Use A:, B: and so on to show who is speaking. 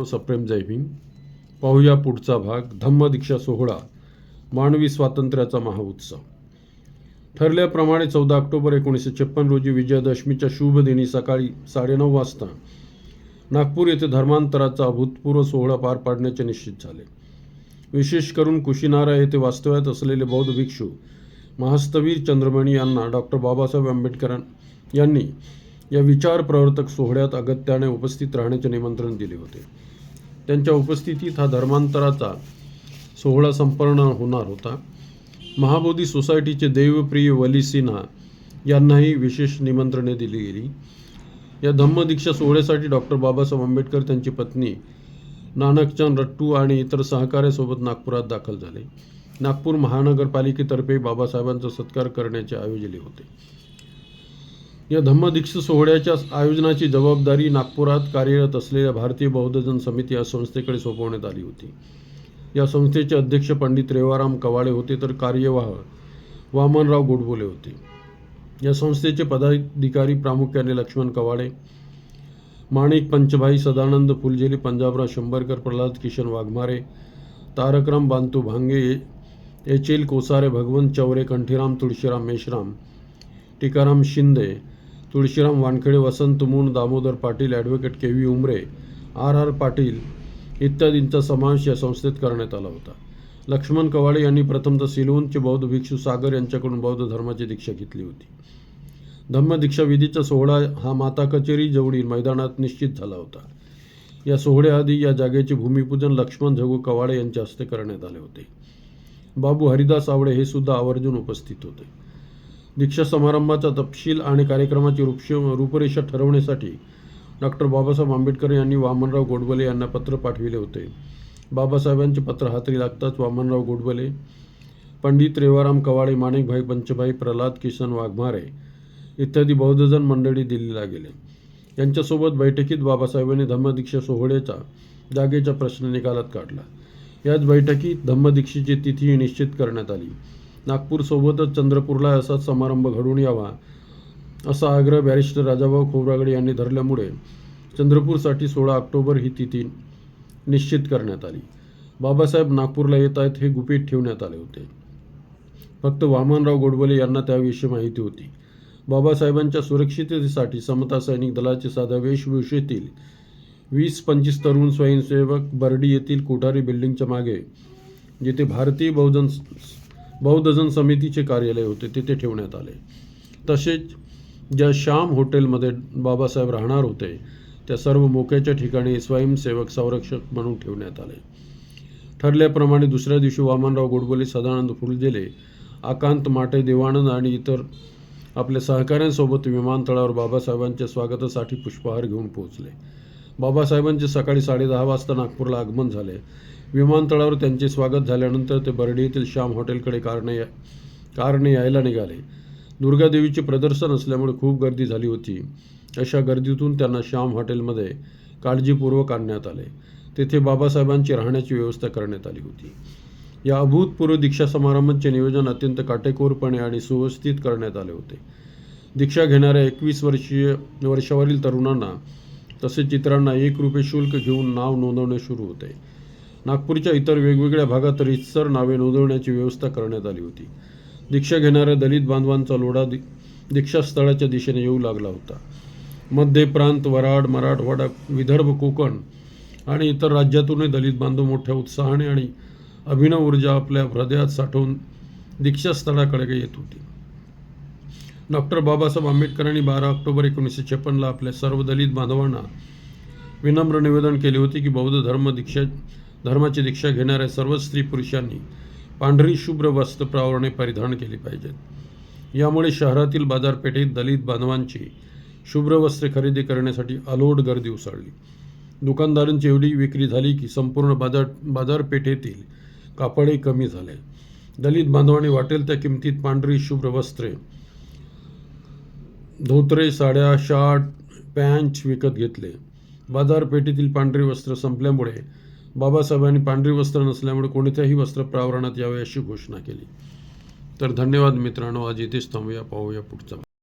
A: आपलं सप्रेम जय भीम. पाहूया पुढचा भाग. धम्मदीक्षा सोहळा मानवी स्वातंत्र्याचा महाउत्सव. ठरल्याप्रमाणे चौदा ऑक्टोबर एकोणीसशे छप्पन रोजी विजयादशमीच्या शुभ दिनी सकाळी साडेनऊ वाजता नागपूर येथे धर्मांतराचा अभूतपूर्व सोहळा पार पाडण्याचे निश्चित झाले. विशेष करून कुशीनारा येथे वास्तव्यात असलेले बौद्ध भिक्षू महास्तवीर चंद्रमणी यांना डॉक्टर बाबासाहेब आंबेडकर यांनी या विचार प्रवर्तक सोहळ्यात अगत्याने उपस्थित राहण्याचे निमंत्रण दिले होते. त्यांच्या उपस्थितीत हा धर्मांतराचा सोहळा संपन्न होणार होता. महाबोधी सोसायटीचे देवप्रिय वली सिन्हा यांनाही विशेष निमंत्रणे दिली गेली. या धम्मदीक्षा सोहळ्यासाठी डॉक्टर बाबासाहेब आंबेडकर त्यांची पत्नी नानकचंद रट्टू आणि इतर सहकार्यासोबत नागपुरात दाखल झाले. नागपूर महानगरपालिकेतर्फे बाबासाहेबांचा सत्कार करण्याचे आयोजले होते. या धम्मदीक्षा सोहळ्याच्या आयोजनाची जबाबदारी नागपुरात कार्यरत असलेल्या भारतीय बौद्धजन समिती या संस्थेकडे सोपवण्यात आली होती. या संस्थेचे अध्यक्ष पंडित रेवाराम कवाळे होते तर कार्यवाह वामनराव गोडबोले होते. या संस्थेचे पदाधिकारी प्रामुख्याने Laxman Kawale Manik Panchbhai Sadanand फुलझेली Panjabrao Shambharkar Pralhad Kishan Waghmare Tarakram Bantu Bhange H L Kosare Bhagwant Chaure Kanthiram Tulshiram Meshram Tikaram Shinde Tulshiram Wankhede Vasant Mund Damodar Patil advocate K V. Umre R. R. Patil इत्यादींचा समावेश या संस्थेत करण्यात आला होता. लक्ष्मण कवाळे यांनी प्रथमतः सिलोनचे बौद्ध भिक्षू सागर यांच्याकडून बौद्ध धर्माची दीक्षा घेतली होती. धम्मदीक्षा विधीचा सोहळा हा माता कचेरी जवळील मैदानात निश्चित झाला होता. या सोहळ्याआधी या जागेचे भूमिपूजन लक्ष्मण झगू कवाळे यांच्या हस्ते करण्यात आले होते. बाबू हरिदास आवडे हे सुद्धा आवर्जून उपस्थित होते. दीक्षा समारंभाचा तपशील आणि कार्यक्रमाची रूपश रूपरेषा ठरवण्यासाठी डॉक्टर बाबासाहेब आंबेडकर यांनी वामनराव गोडबले यांना पत्र पाठविले होते. बाबासाहेबांचे पत्र हातरी लागताच वामनराव गोडबले पंडित रेवाराम कवाळे माणिकभाई पंचभाई प्रल्हाद किसन वाघमारे इत्यादी बौद्धजन मंडळी दिल्लीला गेले. यांच्यासोबत बैठकीत बाबासाहेबांनी धम्मदीक्षा सोहळ्याचा जागेचा प्रश्न निकालात काढला. याच बैठकीत धम्मदीक्षेची तिथी निश्चित करण्यात आली. नागपूरसोबतच चंद्रपूरला असाच समारंभ घडून यावा असा आग्रह बॅरिस्टर राजाभाऊ खोब्रागडे यांनी धरल्यामुळे चंद्रपूरसाठी सोळा ऑक्टोबर ही तिथी निश्चित करण्यात आली. बाबासाहेब नागपूरला येत आहेत हे गुपित ठेवण्यात आले होते. फक्त वामनराव गोडबोले यांना त्याविषयी माहिती होती. बाबासाहेबांच्या सुरक्षिततेसाठी समता सैनिक दलाचे साध्या वेशभूषेतील वीस पंचवीस तरुण स्वयंसेवक बर्डी येथील कोठारी बिल्डिंगच्या मागे जिथे भारतीय बहुजन बहुदजन समितीचे कार्यालय होते तिथे ठेवण्यात आले. तसेच ज्या श्याम हॉटेलमध्ये बाबासाहेब राहणार होते त्या सर्व मोक्याच्या ठिकाणी स्वयंसेवक संरक्षक म्हणून ठेवण्यात आले. ठरल्याप्रमाणे दुसऱ्या दिवशी वामनराव गोडबोले सदानंद फुलजेले आकांत माटे देवानंद आणि इतर आपल्या सहकाऱ्यांसोबत विमानतळावर बाबासाहेबांच्या स्वागतासाठी पुष्पहार घेऊन पोहोचले. बाबासाहेबांचे सकाळी साडेदहा वाजता नागपूरला आगमन झाले. विमानतळावर त्यांचे स्वागत झाल्यानंतर ते बर्डी येथील श्याम हॉटेलकडे कारणे या कारने यायला निघाले. दुर्गादेवीचे प्रदर्शन असल्यामुळे खूप गर्दी झाली होती. अशा गर्दीतून त्यांना श्याम हॉटेलमध्ये काळजीपूर्वक आणण्यात आले. तेथे बाबासाहेबांची राहण्याची व्यवस्था करण्यात आली होती. या अभूतपूर्व दीक्षा समारंभाचे नियोजन अत्यंत काटेकोरपणे आणि सुव्यवस्थित करण्यात आले होते. दीक्षा घेणाऱ्या एकवीस वर्षीय वर्षावरील तरुणांना तसेच चित्रांना एक रुपये शुल्क घेऊन नाव नोंदवणे सुरू होते. नागपूरच्या इतर वेगवेगळ्या भागात रितसर नावे नोंदवण्याची व्यवस्था करण्यात आली होती. दीक्षा घेणाऱ्या दलित बांधवांचा लोढा दि दीक्षास्थळाच्या दिशेने येऊ लागला होता. मध्य प्रांत वराड मराठवाडा विदर्भ कोकण आणि इतर राज्यातूनही दलित बांधव मोठ्या उत्साहाने आणि अभिनव ऊर्जा आपल्या हृदयात साठवून दीक्षास्थळाकडे येत होती. डॉक्टर बाबासाहेब आंबेडकरांनी बारा ऑक्टोबर एकोणीसशे छप्पनला आपल्या सर्व दलित बांधवांना विनम्र निवेदन केले होते की बौद्ध धर्म दीक्षा धर्माची दीक्षा घेणाऱ्या सर्व स्त्री पुरुषांनी पांढरी शुभ्र वस्त्र प्रावरणे परिधान केली पाहिजेत. यामुळे शहरातील बाजारपेठेत दलित बांधवांची शुभ्र वस्त्रे खरेदी करण्यासाठी अलोट गर्दी उसळली. दुकानदारांची एवढी विक्री झाली की संपूर्ण बाजार बाजारपेठेतील कापडही कमी झाले. दलित बांधवांनी वाटेल त्या किमतीत पांढरी शुभ्र वस्त्रे धोतरे साड्या शर्ट पॅन्ट विकत घेतले. बाजारपेठेतील पांढरी वस्त्र संपल्यामुळे बाबासाहेबांनी पांढरी वस्त्र नसल्यामुळे कोणत्याही वस्त्र प्रावरणात यावे अशी घोषणा केली. तर धन्यवाद मित्रांनो आज इथेच थांबूया पाहूया पुढचा.